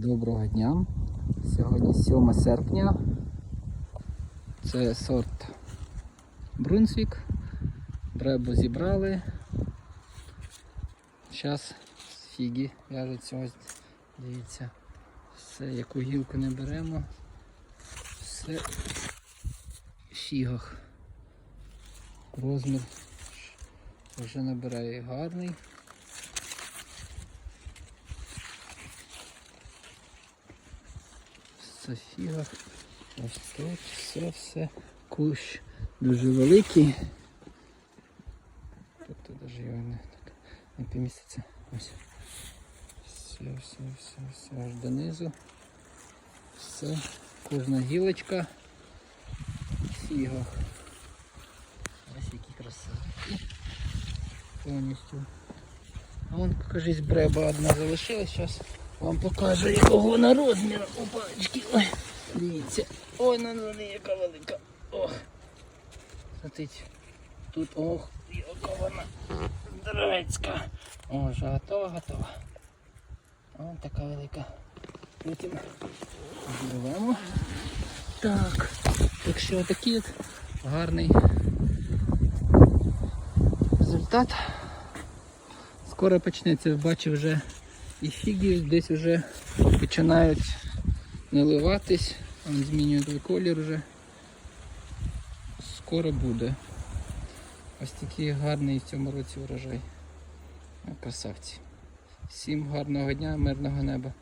Доброго дня. Сьогодні 7 серпня. Це сорт Брунсвік. Бребу зібрали. Зараз фіги в'яжуться ось. Дивіться. Все, яку гілку не беремо. Все в фігах. Розмір вже набирає гарний. В фігах. Ось тут все, все. Кущ дуже великий. Тут навіть його не, так, не поміститься. Ось. Все, все, все, все аж донизу. Все. Кожна гілочка в фігах. Ось які красиві. Повністю. А вон, кажись, бреба одна залишилась. Зараз вам покажу, якого вона розміру. Опачки. Ой, дивіться. Ой, на ну, яка велика. Ох. Смотрите. Тут ох, яка вона здоровецька. О, готова, готова. Ось така велика. Потім зірвемо. Так. Так що такий от гарний результат. Скоро почнеться, бачу вже і фіги десь вже починають наливатись, Вон змінюють колір вже. Скоро буде. Ось такий гарний в цьому році урожай. Красавці. Всім гарного дня, мирного неба.